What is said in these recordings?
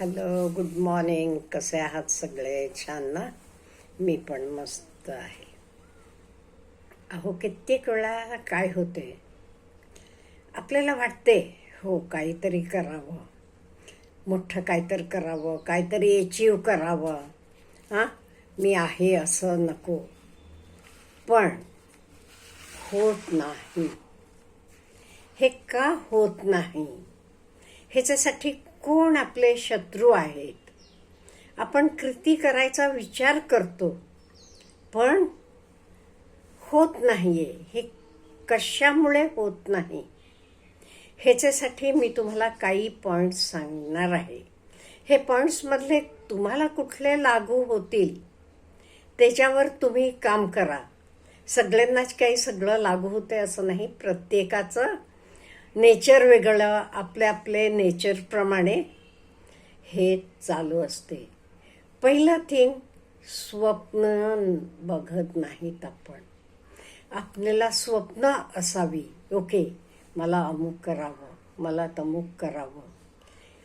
Hello good morning. कसे आहात सगळे? छान ना? मी पण मस्त आहे. अहो कित्येक वेळा काय होते? आपल्याला वाटते हो काहीतरी करावं. मोठं काहीतरी करावं काहीतरी अचीव करावं. हां? मी आहे असं नको. पण होत नाही. हे का होत नाही? ह्याच्यासाठी कोण आपले शत्रू आहेत? आपण कृती करायचा विचार करतो पण होत नाहीये. हे कशामुळे होत नाही? ह्याच्यासाठी मी तुम्हाला काही पॉईंट्स सांगणार आहे. हे पॉईंट्समधले तुम्हाला कुठले लागू होतील त्याच्यावर तुम्ही काम करा. सगळ्यांनाच काही सगळं लागू होते असं नाही प्रत्येकाचं नेचर वेगळं आपले आपले नेचरप्रमाणे हे चालू असते. पहिलं थिंग स्वप्न बघत नाहीत आपण. आपल्याला स्वप्न असावी. ओके मला अमुक करावं मला तमुक करावं.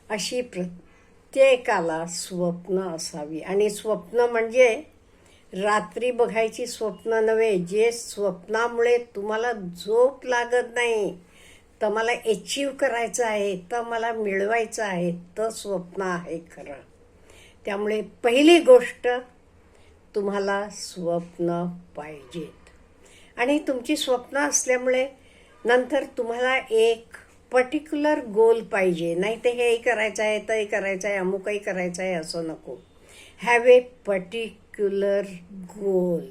अशी प्रत्येकाला स्वप्न असावी. आणि स्वप्न म्हणजे रात्री बघायची स्वप्न नव्हे जे स्वप्नामुळे तुम्हाला झोप लागत नाही. तर मला अचीव करायचं आहे तर मला मिळवायचं आहे तर स्वप्न आहे खरं. त्यामुळे पहिली गोष्ट तुम्हाला स्वप्न पाहिजेत. आणि तुमची स्वप्न असल्यामुळे नंतर तुम्हाला एक पर्टिक्युलर गोल पाहिजे. नाही ते हे करायचं आहे ते करायचं आहे अमुकही करायचं आहे असं नको. हॅव ए पर्टिक्युलर गोल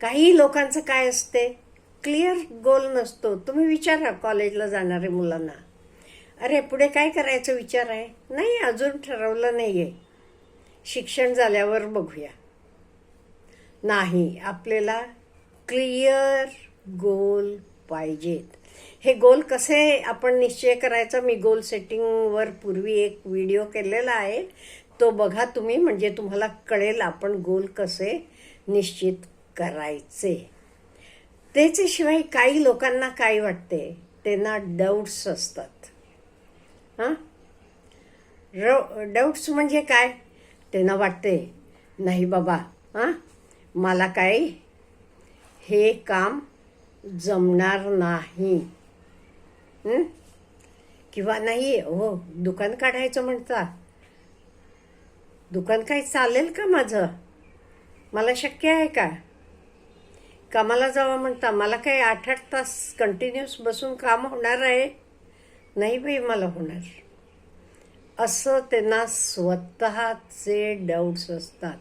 काही लोकांचं काय असते? क्लिअर गोल नसतो. तुम्ही विचारा कॉलेजला जाणाऱ्या मुलांना. अरे पुढे काय करायचं विचार आहे? नाही अजून ठरवलं नाही आहे शिक्षण झाल्यावर बघूया. नाही आपल्याला क्लिअर गोल पाहिजेत. हे गोल कसे आपण निश्चय करायचा? मी गोल सेटिंगवर पूर्वी एक व्हिडिओ केलेला आहे. तो बघा तुम्ही म्हणजे तुम्हाला कळेल आपण गोल कसे निश्चित करायचे. त्याच्याशिवाय काही लोकांना काय वाटते? त्यांना डाऊट्स असतात. हां? डाऊट्स म्हणजे काय? त्यांना वाटते नाही बाबा हां? मला काय हे काम जमणार नाही. किंवा नाही हो दुकान काढायचं म्हणता. दुकान काय चालेल का माझं? मला शक्य आहे का? कामाला जावं म्हणता मला काही आठ आठ तास कंटिन्युअस बसून काम होणार आहे? नाही बाई मला होणार. असं त्यांना स्वतःचे डाऊट्स असतात.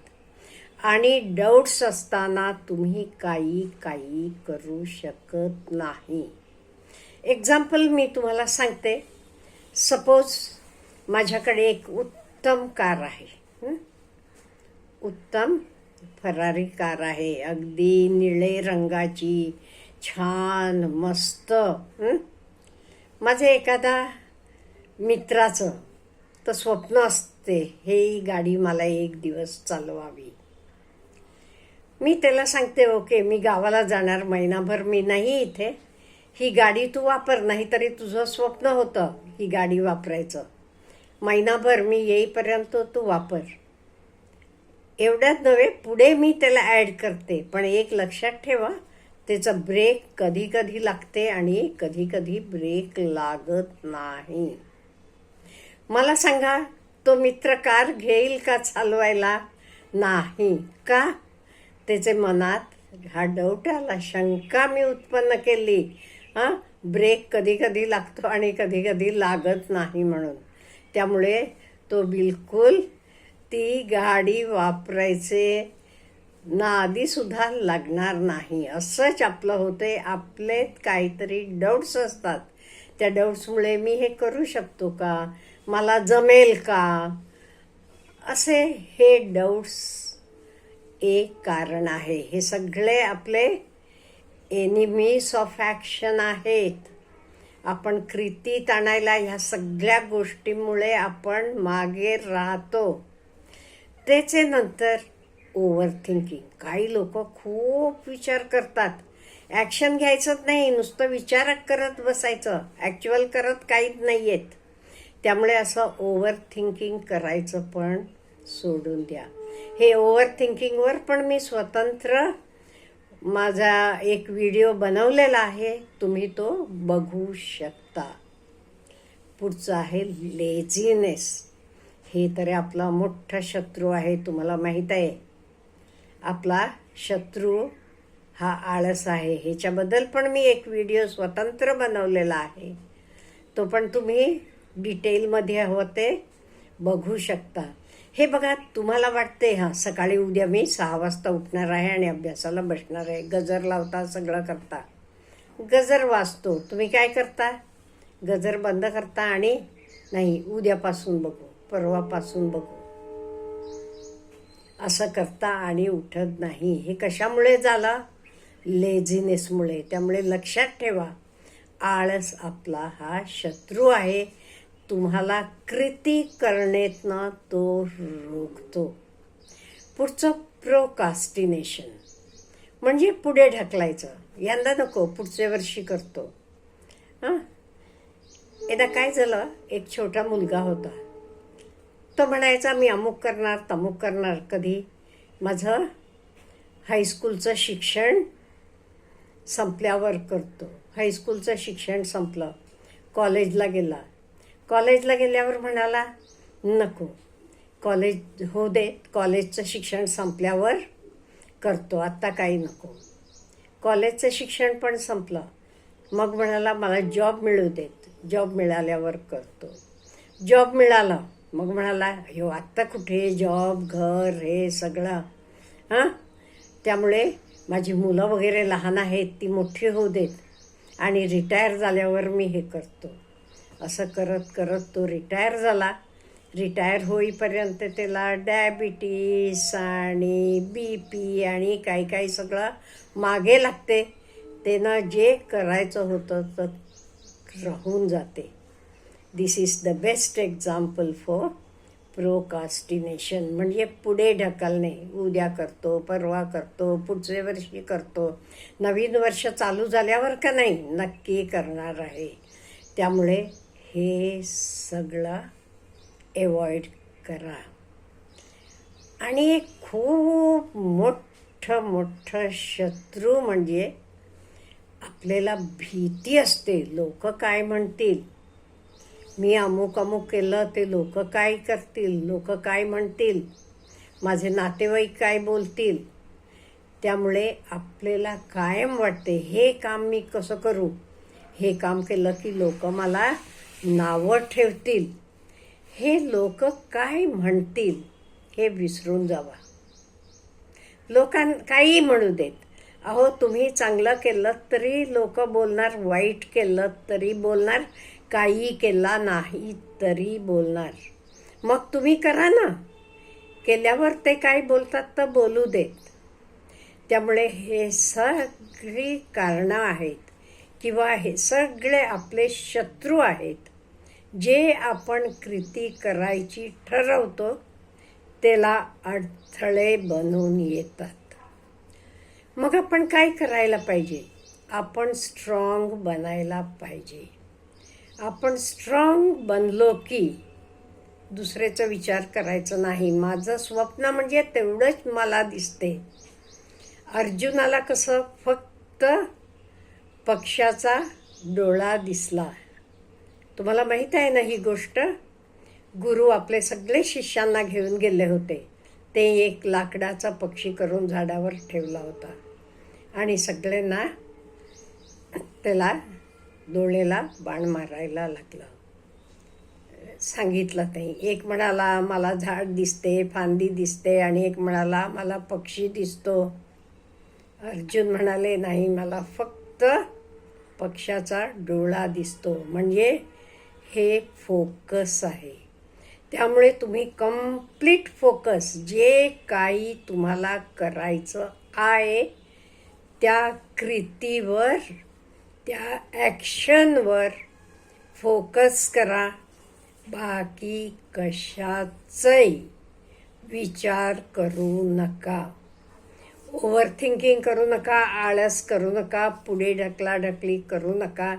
आणि डाऊट्स असताना तुम्ही काही काही करू शकत नाही. एक्झाम्पल मी तुम्हाला सांगते. सपोज माझ्याकडे एक उत्तम कार आहे. उत्तम फरारी कार आहे. अगदी निळे रंगाची छान मस्त माझे माझं एखादा मित्राचं तर स्वप्न असते हे गाडी मला एक दिवस चालवावी. मी त्याला सांगते ओके मी गावाला जाणार महिनाभर मी नाही इथे. ही गाडी तू वापर नाहीतरी तुझं स्वप्न होतं ही गाडी वापरायचं. महिनाभर मी येईपर्यंत तू वापर. एवढ्यात नव्हे पुढे मी त्याला ॲड करते. पण एक लक्षात ठेवा त्याचा ब्रेक कधी कधी लागते आणि कधी कधी ब्रेक लागत नाही. मला सांगा तो मित्र कार घेईल का चालवायला? नाही. का? त्याचे मनात हा डाऊट आला शंका मी उत्पन्न केली. हां? ब्रेक कधी कधी लागतो आणि कधी कधी लागत नाही म्हणून. त्यामुळे तो बिलकुल ती गाडी वापरायचे नादीसुद्धा लागणार नाही. असंच आपलं होते आपले काहीतरी डाऊट्स असतात. त्या डाऊट्समुळे मी हे करू शकतो का? मला जमेल का? असे हे डाऊट्स एक कारण आहे. हे सगळे आपले एनिमीज ऑफ ॲक्शन आहेत. आपण कृतीत आणायला ह्या सगळ्या गोष्टीमुळे आपण मागे राहतो. त्याचे नंतर ओव्हर थिंकिंग काही लोक खूप विचार करतात. ॲक्शन घ्यायचंच नाही नुसतं विचार करत बसायचं. ॲक्च्युअल करत काहीच नाही आहेत त्यामुळे असं ओव्हर थिंकिंग करायचं पण सोडून द्या. हे ओव्हर थिंकिंगवर पण मी स्वतंत्र माझा एक व्हिडिओ बनवलेला आहे. तुम्ही तो बघू शकता. पुढचं आहे लेझीनेस हे तरी आपला मोठा शत्रू आहे तुम्हाला माहीत आहे. आपला शत्रू हा आळस आहे. ह्याच्याबद्दल पण मी एक व्हिडिओ स्वतंत्र बनवलेला आहे. तो पण तुम्ही डिटेलमध्ये होते बघू शकता. हे बघा तुम्हाला वाटते हां सकाळी उद्या मी सहा वाजता उठणार आहे आणि अभ्यासाला बसणार आहे. गजर लावता सगळं करता. गजर वाचतो. तुम्ही काय करता? गजर बंद करता आणि नाही उद्यापासून बघू. परवापासून बघू. असं करता आणि उठत नाही. हे कशामुळे झालं? लेझिनेसमुळे त्यामुळे लक्षात ठेवा आळस आपला हा शत्रू आहे. तुम्हाला कृती करणेतनं तो रोखतो. पुढचं प्रोकास्टिनेशन म्हणजे पुढे ढकलायचं. यंदा नको पुढच्या वर्षी करतो. हां? एकदा काय झालं? एक छोटा मुलगा होता. तो म्हणायचा मी अमुक करणार तमुक करणार कधी? माझं हायस्कूलचं शिक्षण संपल्यावर करतो. हायस्कूलचं शिक्षण संपलं. कॉलेजला गेला. कॉलेजला गेल्यावर म्हणाला नको. कॉलेज हो दे. कॉलेजचं शिक्षण संपल्यावर करतो. आत्ता काही नको. कॉलेजचं शिक्षण पण संपलं. मग म्हणाला मला जॉब मिळू देत. जॉब मिळाल्यावर करतो. जॉब मिळाला. मग म्हणाला हो आत्ता कुठे? जॉब घर हे सगळं. हां? त्यामुळे माझी मुलं वगैरे लहान आहेत ती मोठी होऊ देत आणि रिटायर झाल्यावर मी हे करतो. असं करत करत तो रिटायर झाला. रिटायर होईपर्यंत त्याला डायबिटीस आणि बी पी आणि काही काही सगळं मागे लागते. त्यानं जे करायचं होतं तर राहून जाते. This is the best example for procrastination म्हणजे पुढे ढकलणे. उद्या करतो परवा करतो पुढच्या वर्षी करतो. नवीन वर्ष चालू झाल्यावर का नाही? नक्की करणार आहे. त्यामुळे हे सगळं एवॉइड करा. आणि एक खूप मोठं मोठं शत्रू म्हणजे आपल्याला भीती असते. लोक काय म्हणतील? मी अमुक अमुक केलं ते लोक काय करतील लोक काय म्हणतील माझे नातेवाईक काय बोलतील त्यामुळे आपल्याला कायम वाटते हे काम मी कसं करू? हे काम केलं की लोक मला नावं ठेवतील. हे लोक काय म्हणतील हे विसरून जावा. लोकां काही म्हणू देत. अहो तुम्ही चांगलं केलं तरी लोक बोलणार वाईट केलं तरी बोलणार काही केला नाही तरी बोलणार. मग तुम्ही करा ना. केल्यावर ते काय बोलतात तर बोलू देत. त्यामुळे हे सगळी कारणं आहेत किंवा हे सगळे आपले शत्रू आहेत. जे आपण कृती करायची ठरवतो त्याला अडथळे बनून येतात. मग आपण काय करायला पाहिजे? आपण स्ट्रॉंग बनायला पाहिजे. आपण स्ट्रॉंग बनलो की दुसऱ्याचा विचार करायचा नाही. माझं स्वप्न म्हणजे तेवढंच मला दिसते. अर्जुनाला कसं फक्त पक्षाचा डोळा दिसला. तुम्हाला माहीत आहे ना ही गोष्ट? गुरु आपले सगळे शिष्यांना घेऊन गेले होते. ते एक लाकडाचा पक्षी करून झाडावर ठेवला होता. आणि सगळ्यांना त्याला डोळेला बाण मारायला लागलं. सांगितलं नाही. एक म्हणाला मला झाड दिसते फांदी दिसते आणि एक म्हणाला मला पक्षी दिसतो. अर्जुन म्हणाले नाही मला फक्त पक्षाचा डोळा दिसतो. म्हणजे हे फोकस आहे. त्यामुळे तुम्ही कंप्लीट फोकस. जे काही तुम्हाला करायचं आहे त्या कृतीवर त्या ॲक्शनवर फोकस करा. बाकी कशाचंही विचार करू नका. ओव्हर थिंकिंग करू नका आळस करू नका पुढे ढकलाढकली करू नका.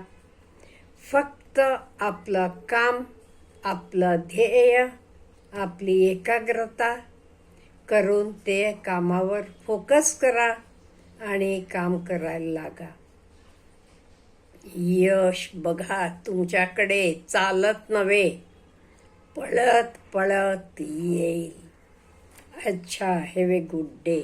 फक्त आपलं काम आपलं ध्येय आपली एकाग्रता करून ते कामावर फोकस करा आणि काम करायला लागा. यश बघा तुमच्याकडे चालत नव्हे. पळत पळत येईल. अच्छा हॅव ए गुड डे.